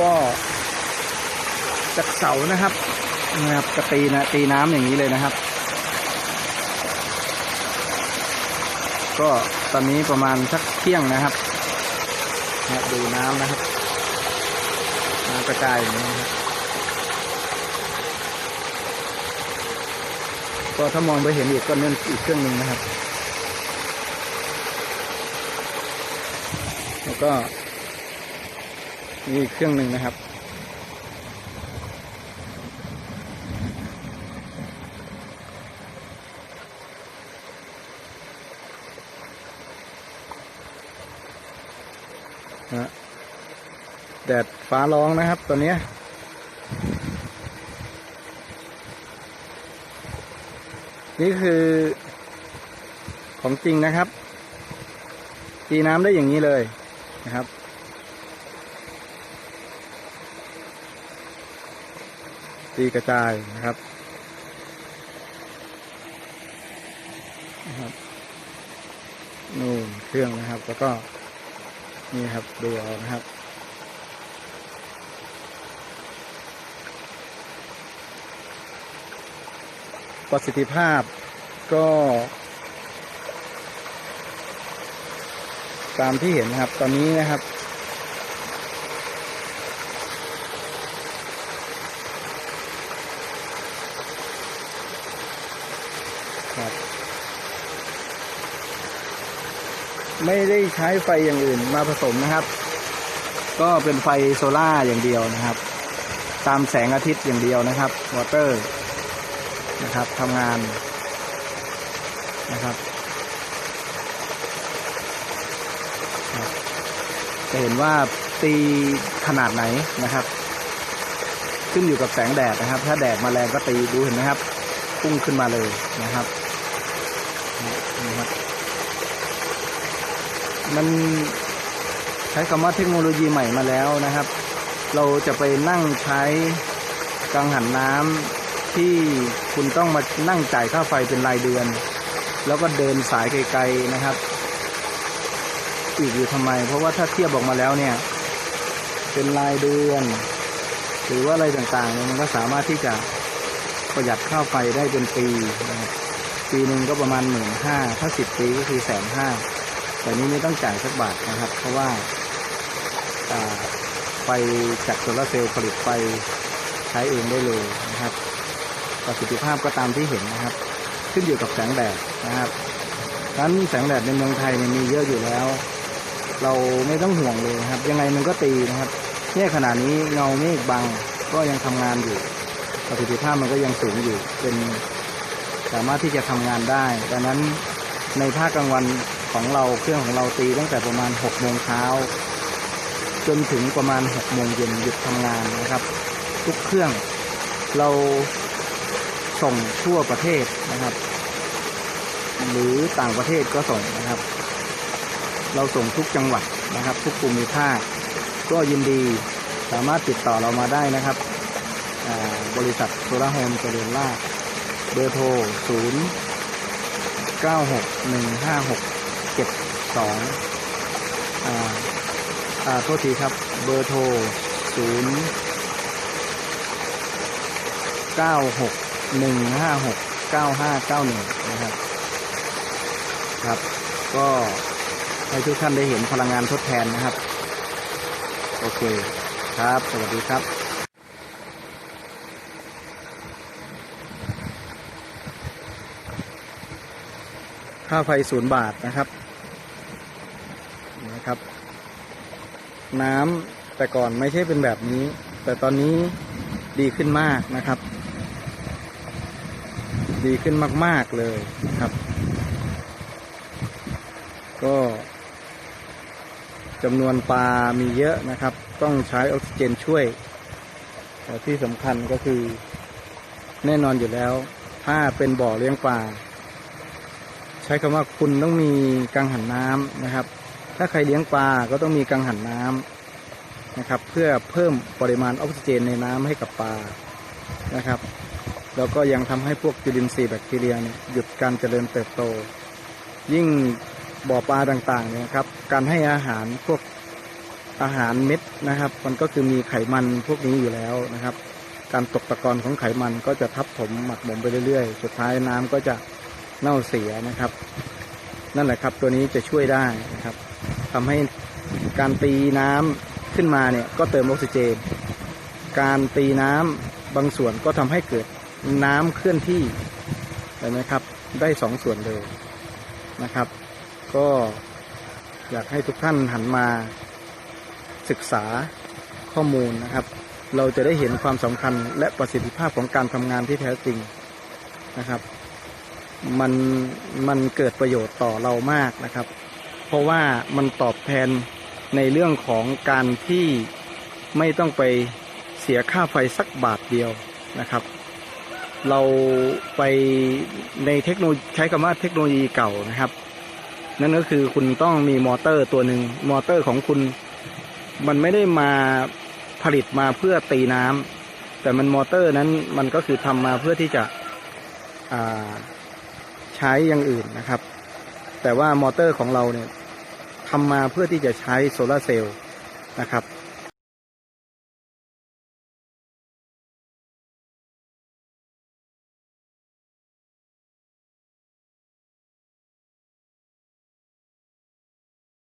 ก็จากเสานะครับนะครับกระตีนะตีน้ำอย่างนี้เลยนะครับ ก็ตอนนี้ประมาณสักเที่ยงนะครับนะดูน้ำนะครับน้ำกระจายอย่างนี้นะครับก็ถ้ามองไปเห็นอีกก็นั่นอีกเครื่องหนึ่งนะครับ แล้วก็ นี่อีกเครื่องหนึ่งนะครับ แดดฟ้าร้องนะครับตอนนี้นี่คือของจริงนะครับ ตีน้ำได้อย่างนี้เลยนะครับ ตีกระจายนะครับนะครับนู่นเครื่องนะครับ แล้วก็นี่ครับดูเอานะครับประสิทธิภาพก็ ตามที่เห็นนะครับ ตอนนี้นะครับ ครับ ไม่ได้ใช้ไฟอย่างอื่นมาผสมนะครับ ก็เป็นไฟโซล่าอย่างเดียวนะครับ ตามแสงอาทิตย์อย่างเดียวนะครับวอเตอร์นะครับทำงานนะครับจะเห็นว่าตีขนาดไหนนะครับ ขึ้นอยู่กับแสงแดดนะครับ ถ้าแดดมาแรงก็ตีดูเห็นไหมครับ พุ่งขึ้นมาเลยนะครับนี่ครับ มันใช้คำว่าเทคโนโลยีใหม่มาแล้วนะครับ เราจะไปนั่งใช้กังหันน้ำที่คุณต้องมานั่งจ่ายค่าไฟเป็นรายเดือน แล้วก็เดินสายไกลๆนะครับ อีกอยู่ทำไม เพราะว่าถ้าเทียบออกมาแล้วเนี่ย เป็นรายเดือน หรือว่าอะไรต่างๆ มันก็สามารถที่จะ ประหยัดค่าไฟได้เป็นปีนะครับปีหนึ่งก็ประมาณหมื่นห้าถ้าสิบปีก็คือแสนห้าแต่นี้ไม่ต้องจ่ายสักบาทนะครับ เพราะว่าไฟจากโซลาร์เซลล์ผลิตไฟใช้เองได้เลยนะครับ ประสิทธิภาพก็ตามที่เห็นนะครับ ขึ้นอยู่กับแสงแดดนะครับดังนั้นแสงแดดในเมืองไทยเนี่ยมีเยอะอยู่แล้ว เราไม่ต้องห่วงเลยครับ ยังไงมันก็ตีนะครับเนี่ยขณะนี้เงาเมฆบังก็ยังทำงานอยู่ ประสิทธิภาพมันก็ยังสูงอยู่ เป็นสามารถที่จะทำงานได้ ดังนั้นในภาคกลางวันของเราเครื่องของเราตีตั้งแต่ประมาณ6โมงเช้าจนถึงประมาณ6โมงเย็นหยุดทำงานนะครับ ทุกเครื่องเราส่งทั่วประเทศนะครับ หรือต่างประเทศก็ส่งนะครับ เราส่งทุกจังหวัดนะครับ ทุกภูมิภาคก็ยินดีสามารถติดต่อเรามาได้นะครับ บริษัทโซลาร์โฮมเจริญราษฎร์เบอร์โทร 0 9 6 1 5 6 7 2อ่าอ่าโทษทีครับ เบอร์โทร 0 9 6 1 5 6 9 5 9 1 นะครับ ครับ ก็ให้ทุกท่านได้เห็นพลังงานทดแทนนะครับ โอเคครับ สวัสดีครับ ค่าไฟศูนย์บาทนะครับนะครับ น้ำแต่ก่อนไม่ใช่เป็นแบบนี้ แต่ตอนนี้ดีขึ้นมากนะครับ ดีขึ้นมาก ๆ เลยนะครับ ก็จำนวนปลามีเยอะนะครับ ต้องใช้ออกซิเจนช่วยแต่ที่สำคัญก็คือแน่นอนอยู่แล้ว ถ้าเป็นบ่อเลี้ยงปลา ช้คำว่าคุณต้องมีกังหันน้ำนะครับ ถ้าใครเลี้ยงปลาก็ต้องมีกังหันน้ำนะครับ เพื่อเพิ่มปริมาณออกซิเจนในน้ำให้กับปลานะครับ แล้วก็ยังทำให้พวกจุลินทรีย์แบคทีเรียเนี่ยหยุดการเจริญเติบโต ยิ่งบ่อปลาต่างๆเนี่ยครับ การให้อาหารพวกอาหารเม็ดนะครับ มันก็คือมีไขมันพวกนี้อยู่แล้วนะครับ การตกตะกอนของไขมันก็จะทับถมหมักหมมไปเรื่อยๆ สุดท้ายน้ำก็จะ เน่าเสียนะครับ นั่นแหละครับตัวนี้จะช่วยได้นะครับทำให้การตีน้ำขึ้นมาเนี่ยก็เติมออกซิเจน การตีน้ำบางส่วนก็ทำให้เกิดน้ำเคลื่อนที่เห็นไหมครับ ได้สองส่วนเลยนะครับ ก็อยากให้ทุกท่านหันมาศึกษาข้อมูลนะครับ เราจะได้เห็นความสำคัญและประสิทธิภาพของการทำงานที่แท้จริงนะครับ มันมันเกิดประโยชน์ต่อเรามากนะครับ เพราะว่ามันตอบแทนในเรื่องของการที่ไม่ต้องไปเสียค่าไฟสักบาทเดียวนะครับ เราไปในเทคโนโลยีใช้คำว่าเทคโนโลยีเก่านะครับ นั่นก็คือคุณต้องมีมอเตอร์ตัวหนึ่งมอเตอร์ของคุณ มันไม่ได้มาผลิตมาเพื่อตีน้ำแต่มันมอเตอร์นั้นมันก็คือทำมาเพื่อที่จะอ่า ใช้อย่างอื่นนะครับ แต่ว่ามอเตอร์ของเราเนี่ยทำมาเพื่อที่จะใช้โซลาเซลล์นะครับ